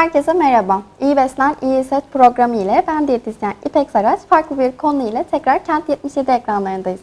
Herkese merhaba. İyi Beslen, İyi Hisset programı ile ben diyetisyen İpek Saraç farklı bir konu ile tekrar Kent 77 ekranlarındayız.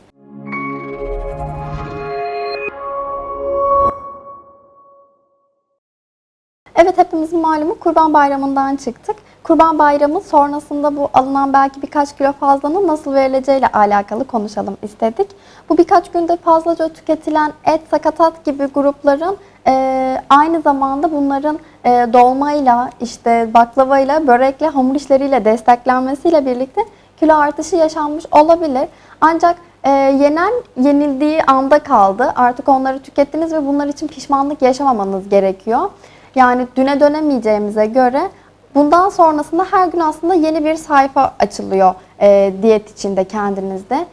Evet hepimizin malumu Kurban Bayramı'ndan çıktık. Kurban Bayramı sonrasında bu alınan belki birkaç kilo fazlanın nasıl verileceğiyle alakalı konuşalım istedik. Bu birkaç günde fazlaca tüketilen et, sakatat gibi grupların e, aynı zamanda bunların e, dolmayla, işte baklavayla, börekle, hamur işleriyle desteklenmesiyle birlikte kilo artışı yaşanmış olabilir. Ancak e, yenen yenildiği anda kaldı. Artık onları tükettiniz ve bunlar için pişmanlık yaşamamanız gerekiyor. Yani düne dönemeyeceğimize göre bundan sonrasında her gün aslında yeni bir sayfa açılıyor e, diyet içinde kendinizde.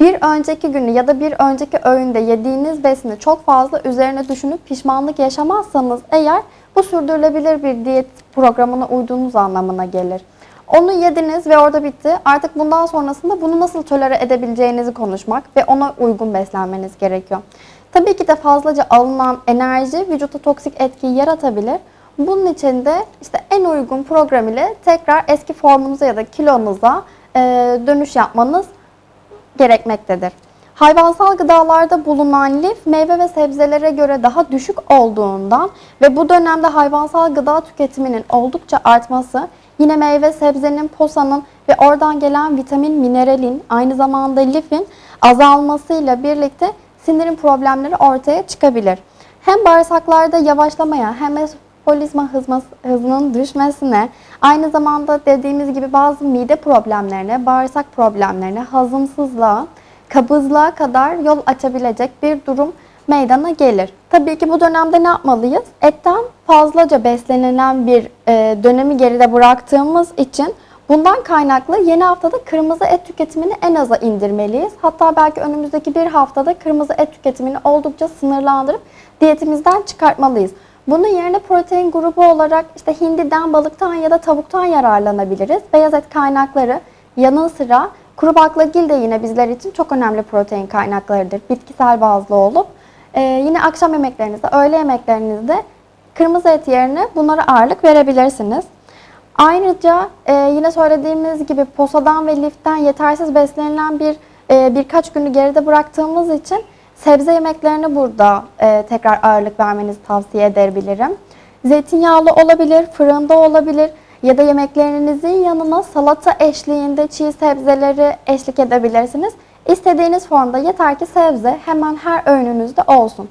Bir önceki günü ya da bir önceki öğünde yediğiniz besini çok fazla üzerine düşünüp pişmanlık yaşamazsanız eğer bu sürdürülebilir bir diyet programına uyduğunuz anlamına gelir. Onu yediniz ve orada bitti. Artık bundan sonrasında bunu nasıl tolere edebileceğinizi konuşmak ve ona uygun beslenmeniz gerekiyor. Tabii ki de fazlaca alınan enerji vücutta toksik etkiyi yaratabilir. Bunun için de işte en uygun program ile tekrar eski formunuza ya da kilonuza dönüş yapmanız gerekmektedir. Hayvansal gıdalarda bulunan lif meyve ve sebzelere göre daha düşük olduğundan ve bu dönemde hayvansal gıda tüketiminin oldukça artması yine meyve sebzenin posanın ve oradan gelen vitamin mineralin aynı zamanda lifin azalmasıyla birlikte sindirim problemleri ortaya çıkabilir. Hem bağırsaklarda yavaşlamaya hem metabolizma hızının düşmesine, aynı zamanda dediğimiz gibi bazı mide problemlerine, bağırsak problemlerine, hazımsızlığa, kabızlığa kadar yol açabilecek bir durum meydana gelir. Tabii ki bu dönemde ne yapmalıyız? Etten fazlaca beslenilen bir e, dönemi geride bıraktığımız için bundan kaynaklı yeni haftada kırmızı et tüketimini en aza indirmeliyiz. Hatta belki önümüzdeki bir haftada kırmızı et tüketimini oldukça sınırlandırıp diyetimizden çıkartmalıyız. Bunun yerine protein grubu olarak işte hindiden, balıktan ya da tavuktan yararlanabiliriz. Beyaz et kaynakları yanı sıra kuru baklagil de yine bizler için çok önemli protein kaynaklarıdır. Bitkisel bazlı olup e, yine akşam yemeklerinizde, öğle yemeklerinizde kırmızı et yerine bunlara ağırlık verebilirsiniz. Ayrıca e, yine söylediğimiz gibi posadan ve liften yetersiz beslenilen bir e, birkaç günü geride bıraktığımız için sebze yemeklerine burada e, tekrar ağırlık vermenizi tavsiye edebilirim. Zeytinyağlı olabilir, fırında olabilir ya da yemeklerinizin yanına salata eşliğinde çiğ sebzeleri eşlik edebilirsiniz. İstediğiniz formda yeter ki sebze hemen her öğününüzde olsun.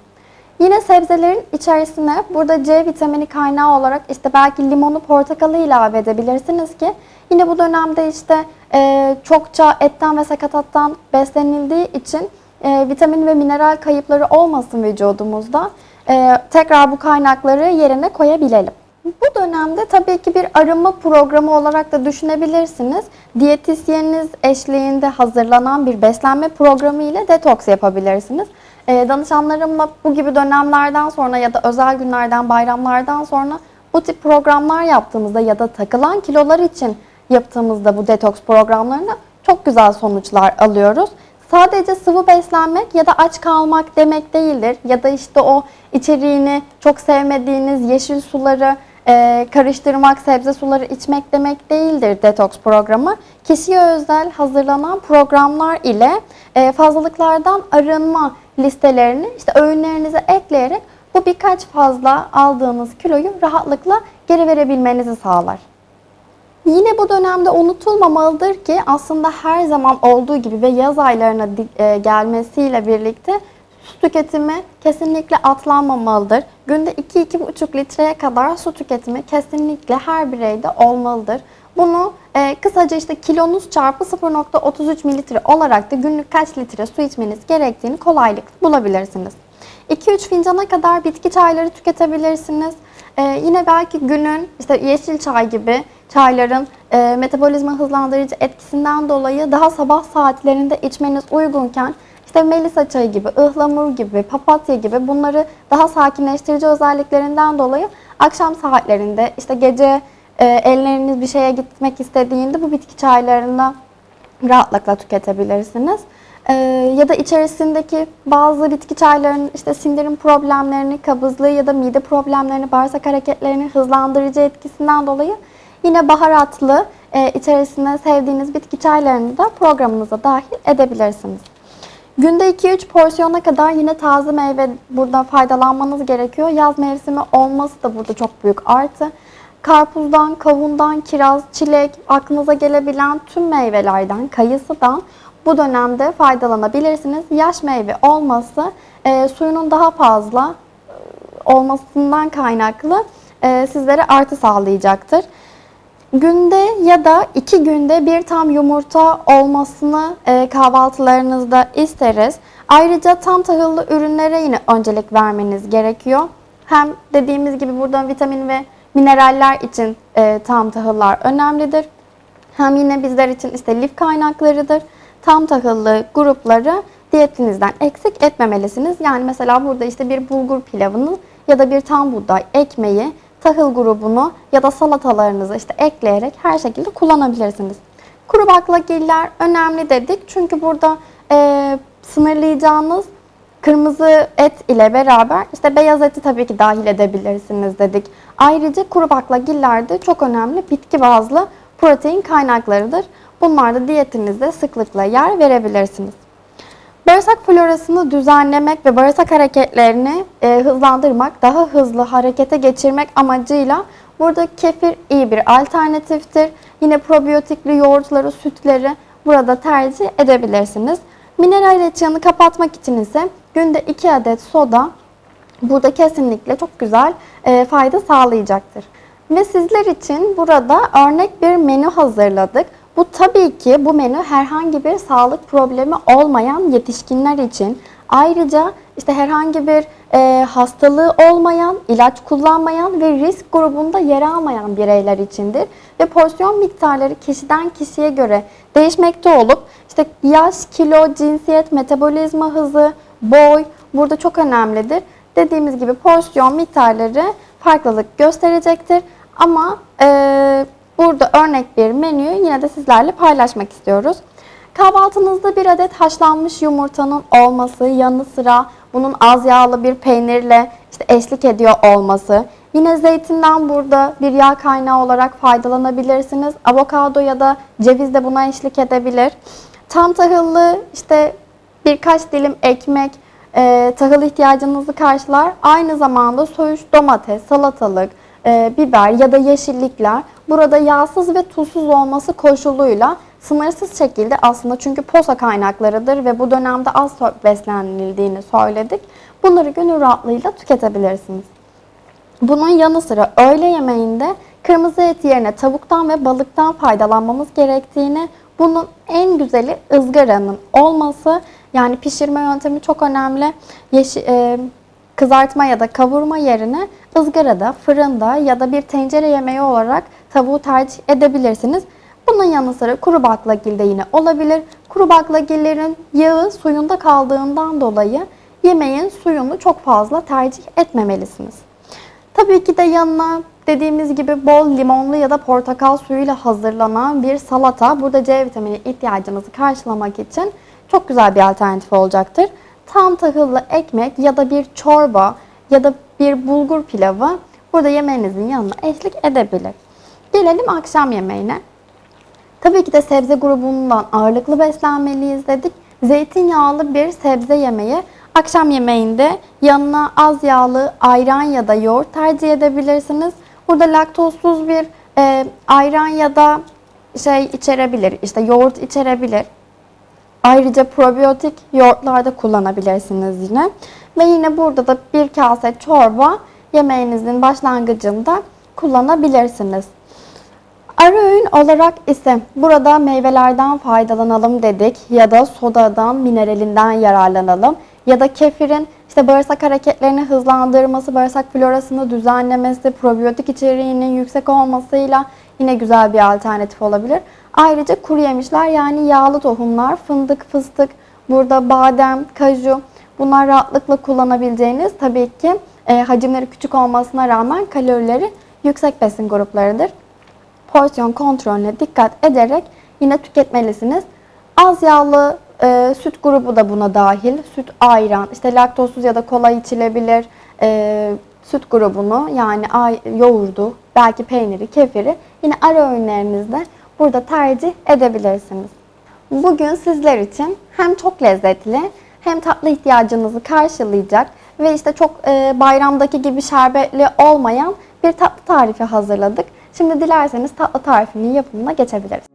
Yine sebzelerin içerisine burada C vitamini kaynağı olarak işte belki limonu, portakalı ilave edebilirsiniz ki yine bu dönemde işte e, çokça etten ve sakatattan beslenildiği için e, vitamin ve mineral kayıpları olmasın vücudumuzda. E, tekrar bu kaynakları yerine koyabilelim. Bu dönemde tabii ki bir arınma programı olarak da düşünebilirsiniz. Diyetisyeniniz eşliğinde hazırlanan bir beslenme programı ile detoks yapabilirsiniz. E, danışanlarımla bu gibi dönemlerden sonra ya da özel günlerden, bayramlardan sonra bu tip programlar yaptığımızda ya da takılan kilolar için yaptığımızda bu detoks programlarında çok güzel sonuçlar alıyoruz. Sadece sıvı beslenmek ya da aç kalmak demek değildir. Ya da işte o içeriğini çok sevmediğiniz yeşil suları e, karıştırmak, sebze suları içmek demek değildir detoks programı. Kişiye özel hazırlanan programlar ile e, fazlalıklardan arınma listelerini işte öğünlerinize ekleyerek bu birkaç fazla aldığınız kiloyu rahatlıkla geri verebilmenizi sağlar. Yine bu dönemde unutulmamalıdır ki aslında her zaman olduğu gibi ve yaz aylarına e, gelmesiyle birlikte su tüketimi kesinlikle atlanmamalıdır. Günde 2-2,5 litreye kadar su tüketimi kesinlikle her bireyde olmalıdır. Bunu e, kısaca işte kilonuz çarpı 0.33 mililitre olarak da günlük kaç litre su içmeniz gerektiğini kolaylıkla bulabilirsiniz. 2-3 fincana kadar bitki çayları tüketebilirsiniz. E, yine belki günün işte yeşil çay gibi çayların e, metabolizma hızlandırıcı etkisinden dolayı daha sabah saatlerinde içmeniz uygunken işte melisa çayı gibi, ıhlamur gibi, papatya gibi bunları daha sakinleştirici özelliklerinden dolayı akşam saatlerinde işte gece e, elleriniz bir şeye gitmek istediğinde bu bitki çaylarını rahatlıkla tüketebilirsiniz. Ee, ya da içerisindeki bazı bitki çaylarının işte sindirim problemlerini, kabızlığı ya da mide problemlerini, bağırsak hareketlerini hızlandırıcı etkisinden dolayı yine baharatlı e, içerisinde sevdiğiniz bitki çaylarını da programınıza dahil edebilirsiniz. Günde 2-3 porsiyona kadar yine taze meyve burada faydalanmanız gerekiyor. Yaz mevsimi olması da burada çok büyük artı. Karpuzdan, kavundan, kiraz, çilek, aklınıza gelebilen tüm meyvelerden, kayısıdan bu dönemde faydalanabilirsiniz. Yaş meyve olması e, suyunun daha fazla e, olmasından kaynaklı e, sizlere artı sağlayacaktır. Günde ya da iki günde bir tam yumurta olmasını e, kahvaltılarınızda isteriz. Ayrıca tam tahıllı ürünlere yine öncelik vermeniz gerekiyor. Hem dediğimiz gibi burada vitamin ve mineraller için e, tam tahıllar önemlidir. Hem yine bizler için işte lif kaynaklarıdır. Tam tahıllı grupları diyetinizden eksik etmemelisiniz. Yani mesela burada işte bir bulgur pilavını ya da bir tam buğday ekmeği, tahıl grubunu ya da salatalarınızı işte ekleyerek her şekilde kullanabilirsiniz. Kuru baklagiller önemli dedik. Çünkü burada e, sınırlayacağınız kırmızı et ile beraber işte beyaz eti tabii ki dahil edebilirsiniz dedik. Ayrıca kuru baklagiller de çok önemli bitki bazlı protein kaynaklarıdır. Bunlar da diyetinizde sıklıkla yer verebilirsiniz. Bağırsak florasını düzenlemek ve bağırsak hareketlerini e, hızlandırmak, daha hızlı harekete geçirmek amacıyla burada kefir iyi bir alternatiftir. Yine probiyotikli yoğurtları, sütleri burada tercih edebilirsiniz. Mineral açığını kapatmak için ise günde 2 adet soda burada kesinlikle çok güzel e, fayda sağlayacaktır. Ve sizler için burada örnek bir menü hazırladık. Bu tabii ki bu menü herhangi bir sağlık problemi olmayan yetişkinler için. Ayrıca işte herhangi bir e, hastalığı olmayan, ilaç kullanmayan ve risk grubunda yer almayan bireyler içindir. Ve porsiyon miktarları kişiden kişiye göre değişmekte olup işte yaş, kilo, cinsiyet, metabolizma hızı, boy burada çok önemlidir. Dediğimiz gibi porsiyon miktarları farklılık gösterecektir. Ama e, burada örnek bir menüyü yine de sizlerle paylaşmak istiyoruz. Kahvaltınızda bir adet haşlanmış yumurtanın olması, yanı sıra bunun az yağlı bir peynirle işte eşlik ediyor olması. Yine zeytinden burada bir yağ kaynağı olarak faydalanabilirsiniz. Avokado ya da ceviz de buna eşlik edebilir. Tam tahıllı işte birkaç dilim ekmek e, tahıl ihtiyacınızı karşılar. Aynı zamanda soyuş domates, salatalık, e, biber ya da yeşillikler burada yağsız ve tuzsuz olması koşuluyla sınırsız şekilde aslında çünkü posa kaynaklarıdır ve bu dönemde az beslenildiğini söyledik. Bunları gönül rahatlığıyla tüketebilirsiniz. Bunun yanı sıra öğle yemeğinde kırmızı et yerine tavuktan ve balıktan faydalanmamız gerektiğini, bunun en güzeli ızgaranın olması. Yani pişirme yöntemi çok önemli. Yeşil, e, kızartma ya da kavurma yerine ızgarada, fırında ya da bir tencere yemeği olarak tavuğu tercih edebilirsiniz. Bunun yanı sıra kuru baklagil de yine olabilir. Kuru baklagillerin yağı suyunda kaldığından dolayı yemeğin suyunu çok fazla tercih etmemelisiniz. Tabii ki de yanına dediğimiz gibi bol limonlu ya da portakal suyuyla hazırlanan bir salata burada C vitamini ihtiyacınızı karşılamak için çok güzel bir alternatif olacaktır. Tam tahıllı ekmek ya da bir çorba ya da bir bulgur pilavı burada yemeğinizin yanına eşlik edebilir. Gelelim akşam yemeğine. Tabii ki de sebze grubundan ağırlıklı beslenmeliyiz dedik. Zeytinyağlı bir sebze yemeği akşam yemeğinde yanına az yağlı ayran ya da yoğurt tercih edebilirsiniz. Burada laktozsuz bir e, ayran ya da şey içerebilir, işte yoğurt içerebilir. Ayrıca probiyotik yoğurtlarda kullanabilirsiniz yine. Ve yine burada da bir kase çorba yemeğinizin başlangıcında kullanabilirsiniz. Ara öğün olarak ise burada meyvelerden faydalanalım dedik ya da sodadan, mineralinden yararlanalım ya da kefirin işte bağırsak hareketlerini hızlandırması, bağırsak florasını düzenlemesi, probiyotik içeriğinin yüksek olmasıyla yine güzel bir alternatif olabilir. Ayrıca kuru yemişler yani yağlı tohumlar, fındık, fıstık, burada badem, kaju bunlar rahatlıkla kullanabileceğiniz tabii ki e, hacimleri küçük olmasına rağmen kalorileri yüksek besin gruplarıdır. Porsiyon kontrolüne dikkat ederek yine tüketmelisiniz. Az yağlı Ee, süt grubu da buna dahil. Süt, ayran, işte laktozsuz ya da kola içilebilir. Ee, süt grubunu yani ay, yoğurdu, belki peyniri, kefiri yine ara öğünlerinizde burada tercih edebilirsiniz. Bugün sizler için hem çok lezzetli hem tatlı ihtiyacınızı karşılayacak ve işte çok e, bayramdaki gibi şerbetli olmayan bir tatlı tarifi hazırladık. Şimdi dilerseniz tatlı tarifinin yapımına geçebiliriz.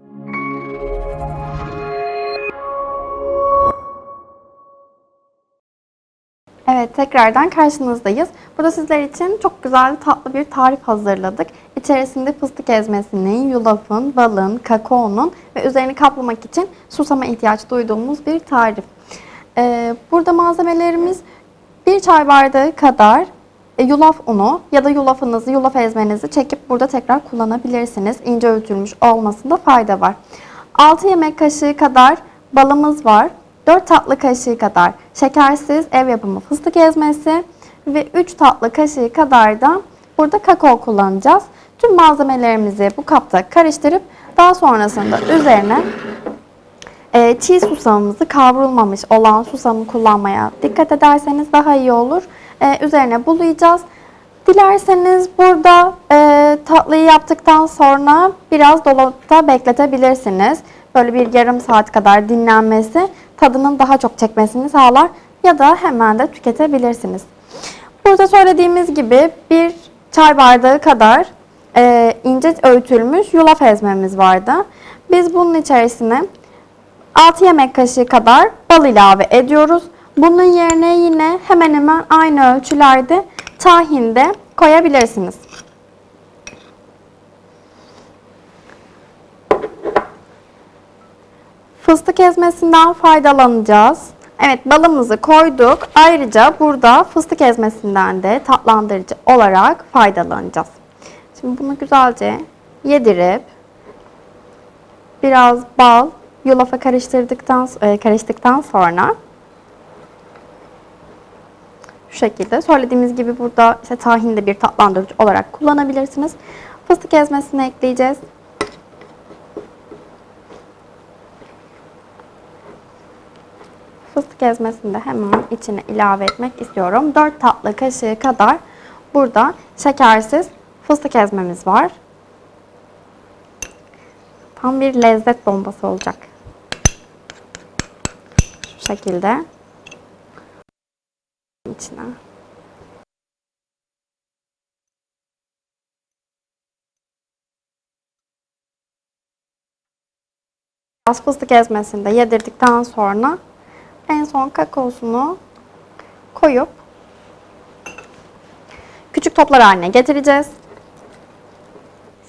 Evet, tekrardan karşınızdayız. Burada sizler için çok güzel tatlı bir tarif hazırladık. İçerisinde fıstık ezmesinin, yulafın, balın, kakaonun ve üzerini kaplamak için susama ihtiyaç duyduğumuz bir tarif. Ee, burada malzemelerimiz bir çay bardağı kadar e, yulaf unu ya da yulafınızı, yulaf ezmenizi çekip burada tekrar kullanabilirsiniz. İnce öğütülmüş olmasında fayda var. 6 yemek kaşığı kadar balımız var. 4 tatlı kaşığı kadar şekersiz ev yapımı fıstık ezmesi ve 3 tatlı kaşığı kadar da burada kakao kullanacağız. Tüm malzemelerimizi bu kapta karıştırıp daha sonrasında üzerine e, çiğ susamımızı kavrulmamış olan susamı kullanmaya dikkat ederseniz daha iyi olur. E, üzerine bulayacağız. Dilerseniz burada e, tatlıyı yaptıktan sonra biraz dolapta bekletebilirsiniz. Böyle bir yarım saat kadar dinlenmesi tadının daha çok çekmesini sağlar ya da hemen de tüketebilirsiniz. Burada söylediğimiz gibi bir çay bardağı kadar e, ince öğütülmüş yulaf ezmemiz vardı. Biz bunun içerisine 6 yemek kaşığı kadar bal ilave ediyoruz. Bunun yerine yine hemen hemen aynı ölçülerde tahin de koyabilirsiniz. Fıstık ezmesinden faydalanacağız. Evet balımızı koyduk. Ayrıca burada fıstık ezmesinden de tatlandırıcı olarak faydalanacağız. Şimdi bunu güzelce yedirip biraz bal yulafa karıştırdıktan e, karıştıktan sonra şu şekilde söylediğimiz gibi burada işte tahin de bir tatlandırıcı olarak kullanabilirsiniz. Fıstık ezmesini ekleyeceğiz. Fıstık ezmesini de hemen içine ilave etmek istiyorum. 4 tatlı kaşığı kadar burada şekersiz fıstık ezmemiz var. Tam bir lezzet bombası olacak. Şu şekilde. içine. Biraz fıstık ezmesini de yedirdikten sonra en son kakaosunu koyup küçük toplar haline getireceğiz.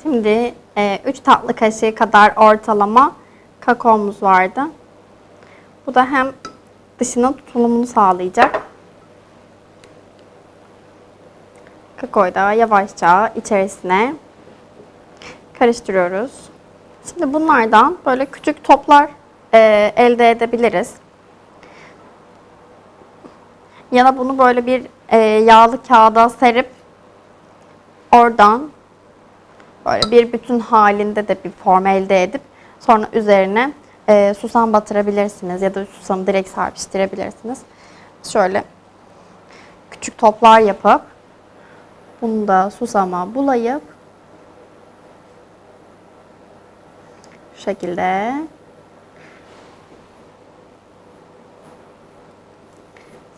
Şimdi 3 tatlı kaşığı kadar ortalama kakaomuz vardı. Bu da hem dışının tutulumunu sağlayacak. Kakaoyu da yavaşça içerisine karıştırıyoruz. Şimdi bunlardan böyle küçük toplar e, elde edebiliriz. Ya da bunu böyle bir e, yağlı kağıda serip oradan böyle bir bütün halinde de bir form elde edip sonra üzerine e, susam batırabilirsiniz ya da susamı direkt serpiştirebilirsiniz. Şöyle küçük toplar yapıp bunu da susama bulayıp şu şekilde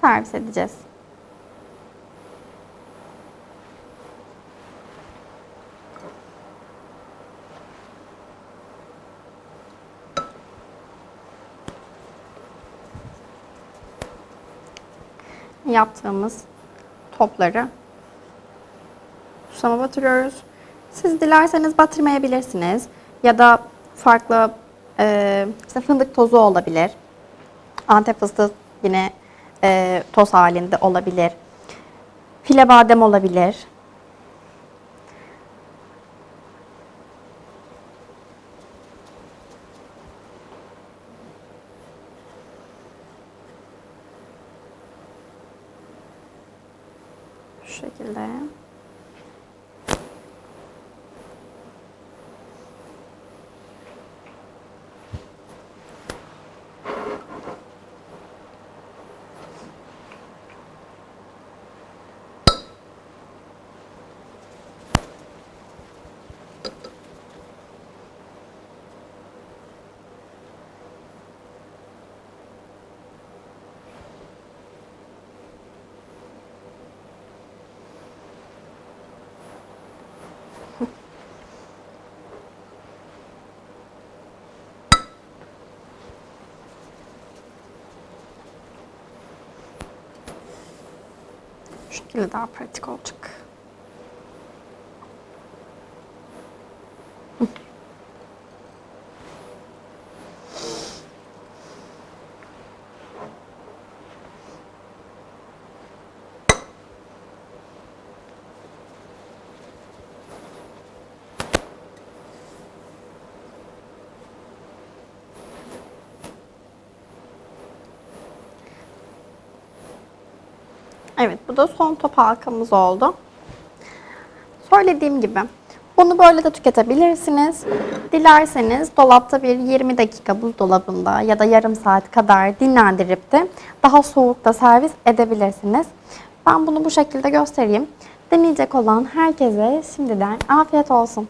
servis edeceğiz. yaptığımız topları susama batırıyoruz. Siz dilerseniz batırmayabilirsiniz. Ya da farklı e, işte fındık tozu olabilir. Antep fıstığı yine e, toz halinde olabilir. File badem olabilir. Şu şekilde. Şekilde daha pratik olacak. Evet bu da son top halkamız oldu. Söylediğim gibi bunu böyle de tüketebilirsiniz. Dilerseniz dolapta bir 20 dakika buzdolabında ya da yarım saat kadar dinlendirip de daha soğukta servis edebilirsiniz. Ben bunu bu şekilde göstereyim. Deneyecek olan herkese şimdiden afiyet olsun.